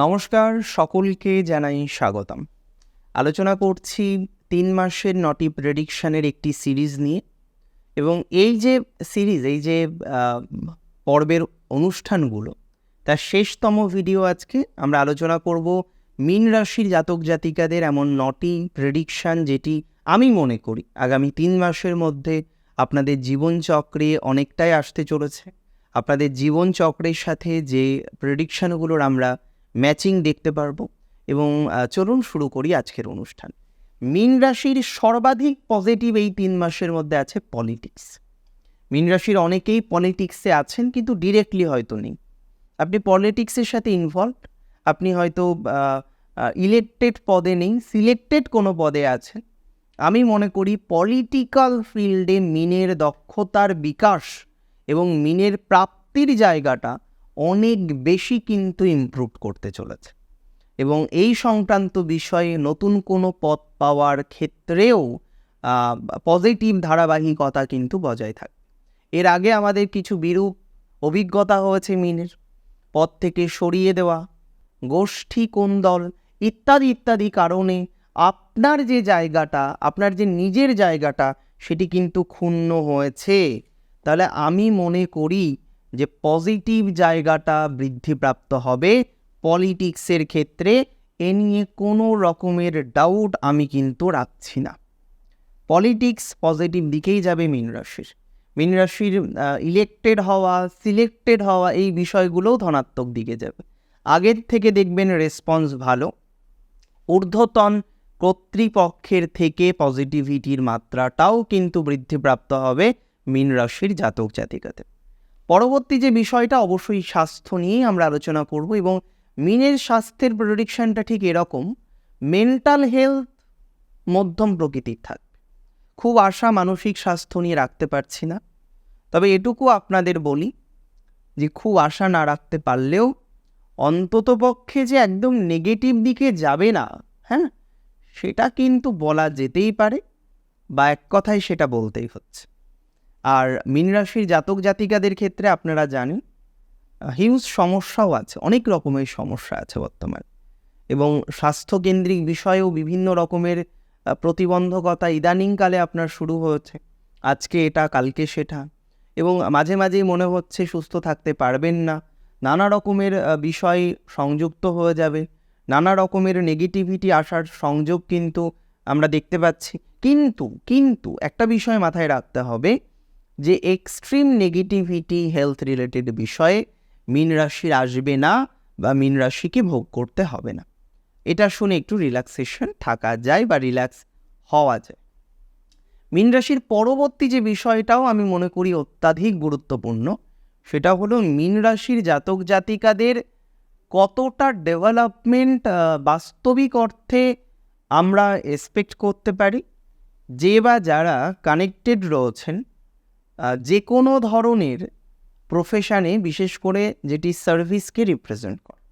নমস্কার, সকলকে জানাই স্বাগতম। আলোচনা করছি তিন মাসের নটি প্রেডিকশানের একটি সিরিজ নিয়ে এবং এই যে সিরিজ, এই যে পর্বের অনুষ্ঠানগুলো, তার শেষতম ভিডিও আজকে আমরা আলোচনা করব মীন রাশির জাতক জাতিকাদের এমন নটি প্রেডিকশান যেটি আমি মনে করি আগামী তিন মাসের মধ্যে আপনাদের জীবনচক্রে অনেকটাই আসতে চলেছে। আপনাদের জীবনচক্রের সাথে যে প্রেডিকশানগুলোর আমরা ম্যাচিং দেখতে পারব। এবং চলুন শুরু করি আজকের অনুষ্ঠান। মীন রাশির সর্বাধিক পজিটিভ এই তিন মাসের মধ্যে আছে পলিটিক্স মীন রাশির অনেকেই পলিটিক্সে আছেন, কিন্তু ডিরেক্টলি হয়তো নেই। আপনি পলিটিক্সের সাথে ইনভলভ আপনি হয়তো ইলেকটেড পদে নেই সিলেক্টেড কোনো পদে আছেন। আমি মনে করি পলিটিক্যাল ফিল্ডে মিনের দক্ষতার বিকাশ এবং মিনের প্রাপ্তির জায়গাটা অনেক বেশি কিন্তু ইমপ্রুভ করতে চলেছে। এবং এই সংক্রান্ত বিষয়ে নতুন কোনো পথ পাওয়ার ক্ষেত্রেও পজিটিভ ধারাবাহিকতা কিন্তু বজায় থাকে। এর আগে আমাদের কিছু বিরূপ অভিজ্ঞতা হয়েছে মিনের। পথ থেকে সরিয়ে দেওয়া, গোষ্ঠী কোন দল, ইত্যাদি ইত্যাদি কারণে আপনার যে জায়গাটা, আপনার যে নিজের জায়গাটা, সেটি কিন্তু ক্ষুণ্ণ হয়েছে। তাহলে আমি মনে করি যে পজিটিভ জায়গাটা বৃদ্ধিপ্রাপ্ত হবে পলিটিক্সের ক্ষেত্রে এ নিয়ে কোনো রকমের ডাউট আমি কিন্তু রাখছি না। পলিটিক্স পজিটিভ দিকেই যাবে মীন রাশির। মীন রাশির ইলেক্টেড হওয়া সিলেক্টেড হওয়া এই বিষয়গুলোও ধনাত্মক দিকে যাবে। আগের থেকে দেখবেন রেসপন্স ভালো। ঊর্ধ্বতন কর্তৃপক্ষের থেকে পজিটিভিটির মাত্রাটাও কিন্তু বৃদ্ধিপ্রাপ্ত হবে মীন রাশির জাতক জাতিকাতে পরবর্তী যে বিষয়টা, অবশ্যই স্বাস্থ্য নিয়েই আমরা আলোচনা করব এবং মিনের স্বাস্থ্যের প্রেডিকশানটা ঠিক এরকম মেন্টাল হেলথ মধ্যম প্রকৃতির থাকবে খুব আশা মানসিক স্বাস্থ্য নিয়ে রাখতে পারছি না, তবে এটুকু আপনাদের বলি যে খুব আশা না রাখতে পারলেও অন্ততপক্ষে যে একদম নেগেটিভ দিকে যাবে না হ্যাঁ সেটা কিন্তু বলা যেতেই পারে বা এক কথায় সেটা বলতেই হচ্ছে। আর মীন রাশির জাতক জাতিকাদের ক্ষেত্রে আপনারা জানেন হিউজ সমস্যাও আছে, অনেক রকমের সমস্যা আছে বর্তমানে। এবং স্বাস্থ্যকেন্দ্রিক বিষয়েও বিভিন্ন রকমের প্রতিবন্ধকতা ইদানিংকালে আপনার শুরু হয়েছে। আজকে এটা, কালকে সেটা। এবং মাঝে মাঝেই মনে হচ্ছে সুস্থ থাকতে পারবেন না। নানা রকমের বিষয় সংযুক্ত হয়ে যাবে। নানা রকমের নেগেটিভিটি আসার সংযোগ কিন্তু আমরা দেখতে পাচ্ছি। কিন্তু কিন্তু একটা বিষয় মাথায় রাখতে হবে যে এক্সট্রিম নেগেটিভিটি হেলথ রিলেটেড বিষয়ে মীন রাশির আসবে না বা মীন রাশিকে ভোগ করতে হবে না। এটা শুনে একটু রিল্যাক্সেশন থাকা যায় বা রিল্যাক্স হওয়া যায়। মীন রাশির পরবর্তী যে বিষয়টাও আমি মনে করি অত্যাধিক গুরুত্বপূর্ণ, সেটা হলো মীন রাশির জাতক জাতিকাদের কতটা ডেভেলপমেন্ট বাস্তবিক অর্থে আমরা এক্সপেক্ট করতে পারি। যে বা যারা কানেক্টেড রয়েছেন যে কোনো ধরনের প্রফেশনে বিশেষ করে যেটি সার্ভিসকে রিপ্রেজেন্ট করে।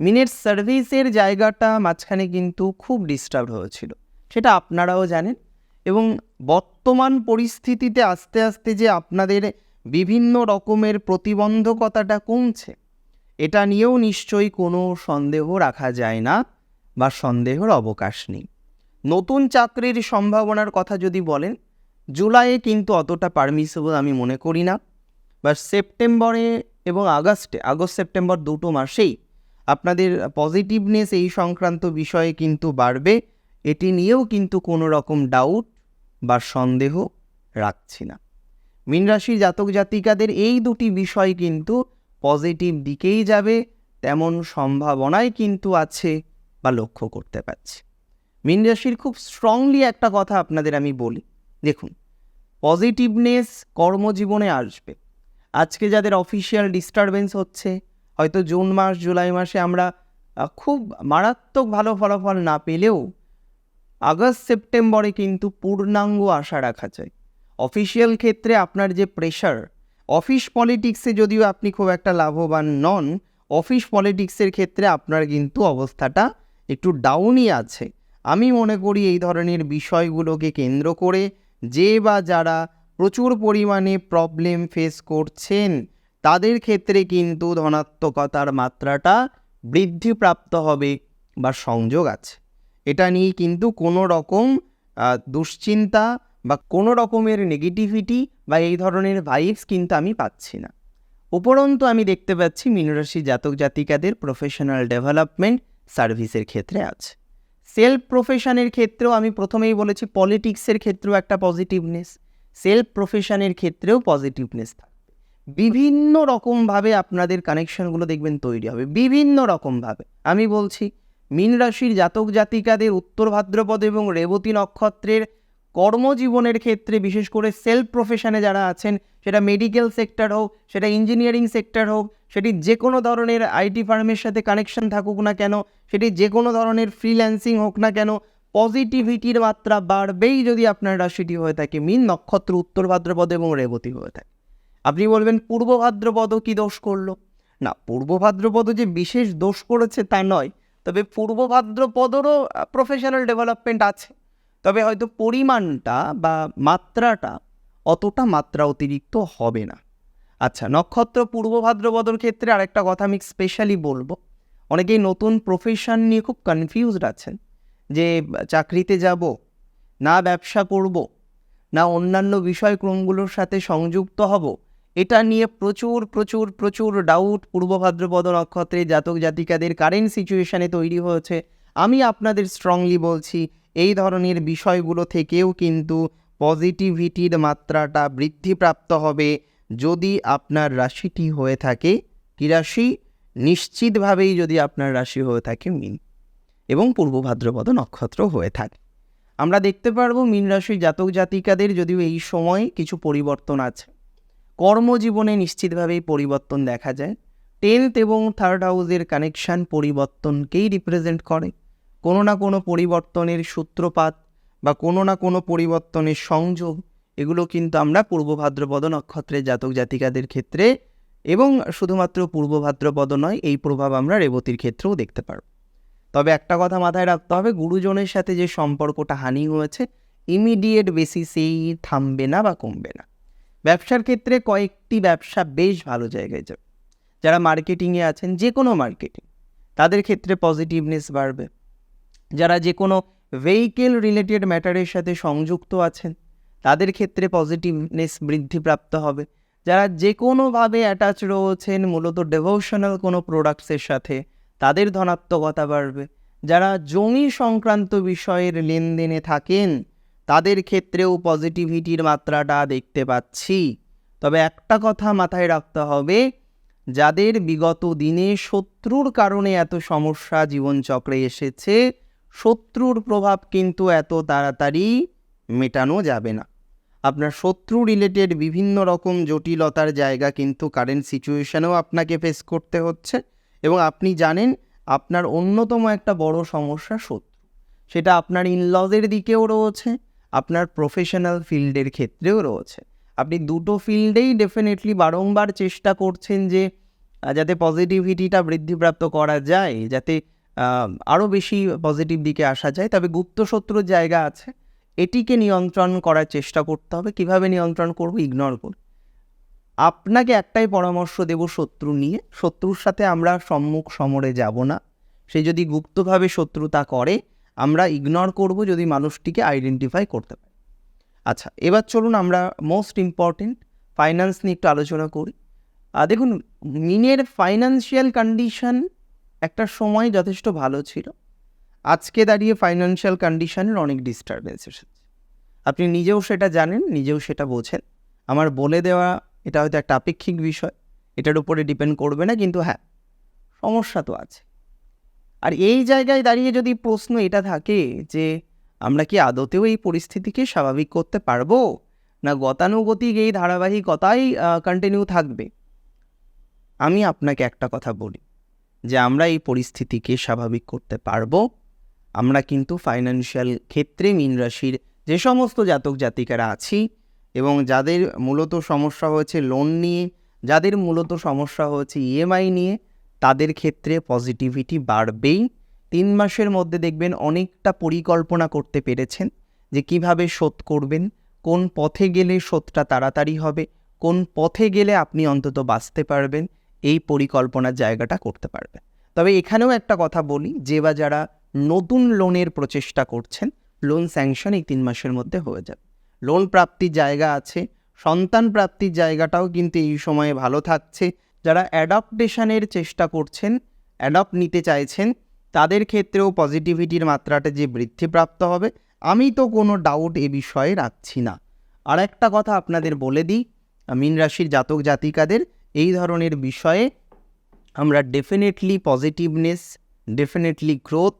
মিনের সার্ভিসের জায়গাটা মাঝখানে কিন্তু খুব ডিস্টার্ব হয়েছিল। সেটা আপনারাও জানেন এবং বর্তমান পরিস্থিতিতে আস্তে আস্তে যে আপনাদের বিভিন্ন রকমের প্রতিবন্ধকতাটা কমছে, এটা নিয়েও নিশ্চয়ই কোনো সন্দেহ রাখা যায় না বা সন্দেহর অবকাশ নেই। নতুন চাকরির সম্ভাবনার কথা যদি বলেন জুলাইয়ে কিন্তু অতটা পারমিসেবল আমি মনে করি না। বা সেপ্টেম্বরে এবং আগস্টে, আগস্ট, সেপ্টেম্বর দুটো মাসেই আপনাদের পজিটিভনেস এই সংক্রান্ত বিষয়ে কিন্তু বাড়বে। এটি নিয়েও কিন্তু কোনো রকম ডাউট বা সন্দেহ রাখছি না। মীন রাশির জাতক জাতিকাদের এই দুটি বিষয় কিন্তু পজিটিভ দিকেই যাবে, তেমন সম্ভাবনাই কিন্তু আছে বা লক্ষ্য করতে পারছি। মীন রাশির খুব স্ট্রংলি একটা কথা আপনাদের আমি বলি। দেখুন পজিটিভনেস কর্মজীবনে আসবে। আজকে যাদের অফিসিয়াল ডিস্টারবেন্স হচ্ছে, হয়তো জুন মাস, জুলাই মাসে আমরা খুব মারাত্মক ভালো ফলাফল না পেলেও আগস্ট, সেপ্টেম্বরে কিন্তু পূর্ণাঙ্গ আশা রাখা যায়। অফিসিয়াল ক্ষেত্রে আপনার যে প্রেশার অফিস পলিটিক্সে যদিও আপনি খুব একটা লাভবান নন অফিস পলিটিক্সের ক্ষেত্রে আপনার কিন্তু অবস্থাটা একটু ডাউনই আছে। আমি মনে করি এই ধরনের বিষয়গুলোকে কেন্দ্র করে যে বা যারা প্রচুর পরিমাণে প্রবলেম ফেস করছেন, তাদের ক্ষেত্রে কিন্তু ধনাত্মকতার মাত্রাটা বৃদ্ধিপ্রাপ্ত হবে বা সংযোগ আছে। এটা নিয়ে কিন্তু কোনো রকম দুশ্চিন্তা বা কোনো রকমের নেগেটিভিটি বা এই ধরনের ভাইবস কিন্তু আমি পাচ্ছি না। উপরন্তু আমি দেখতে পাচ্ছি মীনরাশি জাতক জাতিকাদের প্রফেশনাল ডেভেলপমেন্ট সার্ভিসের ক্ষেত্রে আছে। সেলফ প্রফেশনের ক্ষেত্রেও আমি প্রথমেই বলেছি পলিটিক্সের ক্ষেত্রেও একটা পজিটিভনেস। সেলফ প্রফেশনের ক্ষেত্রেও পজিটিভনেস থাকবে। বিভিন্ন রকমভাবে আপনাদের কানেকশনগুলো দেখবেন তৈরি হবে। বিভিন্ন রকমভাবে। আমি বলছি, মীন রাশির জাতক জাতিকাদের উত্তর ভাদ্রপদ এবং রেবতী নক্ষত্রের কর্মজীবনের ক্ষেত্রে, বিশেষ করে সেলফ প্রফেশনে যারা আছেন, সেটা মেডিকেল সেক্টর হোক, সেটা ইঞ্জিনিয়ারিং সেক্টর হোক, সেটি যে কোনো ধরনের আইটি ফার্মের সাথে কানেকশন থাকুক না কেন, সেটি যে কোনো ধরনের ফ্রিল্যান্সিং হোক না কেন পজিটিভিটির মাত্রা বাড়বেই যদি আপনার রাশিটি হয়ে থাকে। মিন নক্ষত্র উত্তর ভাদ্রপদ এবং রেবতী হয়ে থাকে। আপনি বলবেন, পূর্ব ভাদ্রপদ কি দোষ করল? না, পূর্ব ভাদ্রপদ যে বিশেষ দোষ করেছে তা নয়, তবে পূর্ব ভাদ্রপদেরও প্রফেশনাল ডেভেলপমেন্ট আছে। তবে হয়তো পরিমাণটা বা মাত্রাটা অতটা মাত্রা অতিরিক্ত হবে না। আচ্ছা নক্ষত্র পূর্ব ভাদ্রপদর ক্ষেত্রে আরেকটা কথা আমি স্পেশালি বলব। অনেকেই নতুন প্রফেশন নিয়ে খুব কনফিউজড আছেন যে, চাকরিতে যাব, না ব্যবসা করব, না অন্যান্য বিষয়ক্রমগুলোর সাথে সংযুক্ত হব, এটা নিয়ে প্রচুর প্রচুর প্রচুর ডাউট পূর্ব ভাদ্রপদ নক্ষত্রে জাতক জাতিকাদের কারেন্ট সিচুয়েশানে তৈরি হয়েছে। আমি আপনাদের স্ট্রংলি বলছি, এই ধরনের বিষয়গুলো থেকেও কিন্তু পজিটিভিটির মাত্রাটা বৃদ্ধিপ্রাপ্ত হবে যদি আপনার রাশিটি হয়ে থাকে। কি রাশি? নিশ্চিতভাবেই যদি আপনার রাশি হয়ে থাকে মিন এবং পূর্ব ভাদ্রপদ নক্ষত্র হয়ে থাকে। আমরা দেখতে পারব মিন রাশির জাতক জাতিকাদের যদিও এই সময় কিছু পরিবর্তন আছে। কর্মজীবনে নিশ্চিতভাবেই পরিবর্তন দেখা যায়। টেন্থ এবং থার্ড হাউসের কানেকশান পরিবর্তনকেই রিপ্রেজেন্ট করে। কোনো না কোনো পরিবর্তনের সূত্রপাত বা কোনো না কোনো পরিবর্তনের সংযোগ, এগুলো কিন্তু আমরা পূর্ব ভাদ্রপদ নক্ষত্রের জাতক জাতিকাদের ক্ষেত্রে এবং শুধুমাত্র পূর্ব ভাদ্রপদ নয়, এই প্রভাব আমরা রেবতীর ক্ষেত্রেও দেখতে পারব। তবে একটা কথা মাথায় রাখতে হবে, গুরুজনের সাথে যে সম্পর্কটা হানি হয়েছে ইমিডিয়েট বেসিসেই থামবে না বা কমবে না। ব্যবসার ক্ষেত্রে কয়েকটি ব্যবসা বেশ ভালো জায়গায় যাবে। যারা মার্কেটিংয়ে আছেন যে কোনো মার্কেটিং তাদের ক্ষেত্রে পজিটিভনেস বাড়বে। যারা যে কোনো ভেহিকেল রিলেটেড ম্যাটারের সাথে সংযুক্ত আছেন, তাদের ক্ষেত্রে পজিটিভনেস বৃদ্ধিপ্রাপ্ত হবে। যারা যে কোনোভাবে অ্যাটাচ রয়েছেন, মূলত ডেভোশনাল কোনো প্রোডাক্টসের সাথে, তাদের ধনাত্মকতা বাড়বে। যারা জমি সংক্রান্ত বিষয়ের লেনদেনে থাকেন, তাদের ক্ষেত্রেও পজিটিভিটির মাত্রাটা দেখতে পাচ্ছি। তবে একটা কথা মাথায় রাখতে হবে, যাদের বিগত দিনে শত্রুর কারণে এত সমস্যা জীবনচক্রে এসেছে শত্রুর প্রভাব কিন্তু এত তাড়াতাড়ি মেটানো যাবে না। আপনার শত্রু রিলেটেড বিভিন্ন রকম জটিলতার জায়গা কিন্তু কারেন্ট সিচুয়েশনেও আপনাকে ফেস করতে হচ্ছে এবং আপনি জানেন আপনার অন্যতম একটা বড় সমস্যা শত্রু। সেটা আপনার ইনলজের দিকেও রয়েছে, আপনার প্রফেশনাল ফিল্ডের ক্ষেত্রেও রয়েছে। আপনি দুটো ফিল্ডেই ডেফিনেটলি বারংবার চেষ্টা করছেন যে, যাতে পজিটিভিটিটা বৃদ্ধিপ্রাপ্ত করা যায়, যাতে আরও বেশি পজিটিভ দিকে আসা যায়। তবে গুপ্ত শত্রুর জায়গা আছে। এটিকে নিয়ন্ত্রণ করার চেষ্টা করতে হবে। কীভাবে নিয়ন্ত্রণ করব? ইগনোর করব। আপনাকে একটাই পরামর্শ দেব শত্রু নিয়ে। শত্রুর সাথে আমরা সম্মুখ সমরে যাব না। সে যদি গুপ্তভাবে শত্রুতা করে, আমরা ইগনোর করব যদি মানুষটিকে আইডেন্টিফাই করতে পারি। আচ্ছা এবার চলুন আমরা মোস্ট ইম্পর্টেন্ট ফাইন্যান্স নিয়ে একটু আলোচনা করি। দেখুন, মিনের ফাইন্যান্সিয়াল কন্ডিশন একটা সময় যথেষ্ট ভালো ছিল। আজকে দাঁড়িয়ে ফাইন্যান্সিয়াল কন্ডিশনের অনেক ডিস্টারবেন্স এসেছে। আপনি নিজেও সেটা জানেন, নিজেও সেটা বোঝেন। আমার বলে দেওয়া এটা হয়তো একটা আপেক্ষিক বিষয়, এটার উপরে ডিপেন্ড করবে না, কিন্তু হ্যাঁ সমস্যা তো আছে। আর এই জায়গায় দাঁড়িয়ে যদি প্রশ্ন এটা থাকে যে আমরা কি আদতেও এই পরিস্থিতিকে স্বাভাবিক করতে পারব? না গতানুগতিক এই ধারাবাহিকতাই কন্টিনিউ থাকবে? আমি আপনাকে একটা কথা বলি। যে আমরা এই পরিস্থিতিকে স্বাভাবিক করতে পারব। আমরা কিন্তু ফাইন্যান্সিয়াল ক্ষেত্রে মীন রাশির যে সমস্ত জাতক জাতিকারা আছি এবং যাদের মূলত সমস্যা হয়েছে লোন নিয়ে, যাদের মূলত সমস্যা হয়েছে ইএমআই নিয়ে, তাদের ক্ষেত্রে পজিটিভিটি বাড়বেই। তিন মাসের মধ্যে দেখবেন অনেকটা পরিকল্পনা করতে পেরেছেন যে কীভাবে শোধ করবেন, কোন পথে গেলে শোধটা তাড়াতাড়ি হবে, কোন পথে গেলে আপনি অন্তত বাঁচতে পারবেন। এই পরিকল্পনার জায়গাটা করতে পারবে। তবে এখানেও একটা কথা বলি, যে বা যারা নতুন লোনের প্রচেষ্টা করছেন, লোন স্যাংশন এই তিন মাসের মধ্যে হয়ে যাবে। লোন প্রাপ্তির জায়গা আছে, সন্তান প্রাপ্তির জায়গাটাও কিন্তু এই সময়ে ভালো থাকছে। যারা অ্যাডাপ্টেশনের চেষ্টা করছেন, অ্যাডপ্ট নিতে চাইছেন, তাদের ক্ষেত্রেও পজিটিভিটির মাত্রাটা যে বৃদ্ধিপ্রাপ্ত হবে, আমি তো কোনো ডাউট এ বিষয়ে রাখছি না। আর একটা কথা আপনাদের বলে দিই মীন রাশির জাতক জাতিকাদের এই ধরনের বিষয়ে আমরা ডেফিনেটলি পজিটিভনেস ডেফিনেটলি গ্রোথ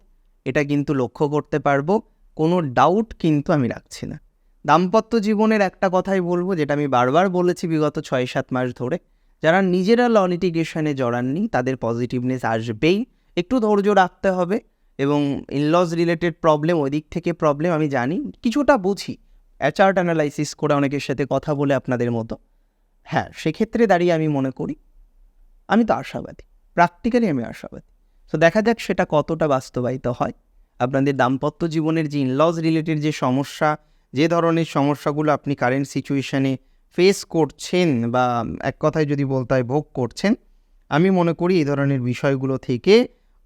এটা কিন্তু লক্ষ্য করতে পারব। কোনো ডাউট কিন্তু আমি রাখছি না। দাম্পত্য জীবনের একটা কথাই বলব, যেটা আমি বারবার বলেছি বিগত ছয় সাত মাস ধরে। যারা নিজেরা ল লিটিগেশনে জড়াননি, তাদের পজিটিভনেস আসবেই। একটু ধৈর্য রাখতে হবে এবং ইনলজ রিলেটেড প্রবলেম ওই দিক থেকে প্রবলেম আমি জানি। কিছুটা বুঝি। অ্যাচার্ট অ্যানালাইসিস করে অনেকের সাথে কথা বলে আপনাদের মতো। হ্যাঁ সেক্ষেত্রে দাঁড়িয়ে আমি মনে করি, আমি তো আশাবাদী প্র্যাকটিক্যালি আমি আশাবাদী। তো দেখা যাক সেটা কতটা বাস্তবায়িত হয়। আপনাদের দাম্পত্য জীবনের যে ইনলজ রিলেটেড যে সমস্যা, যে ধরনের সমস্যাগুলো আপনি কারেন্ট সিচুয়েশানে ফেস করছেন বা এক কথায় যদি বলতে হয় ভোগ করছেন, আমি মনে করি এই ধরনের বিষয়গুলো থেকে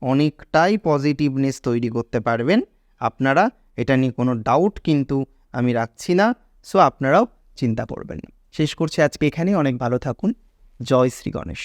অনেকটাই পজিটিভনেস তৈরি করতে পারবেন। আপনারা এটা নিয়ে কোনো ডাউট কিন্তু আমি রাখছি না। সো আপনারাও চিন্তা করবেন না। শেষ করছি আজকে এখানে অনেক ভালো থাকুন। জয় শ্রী গণেশ।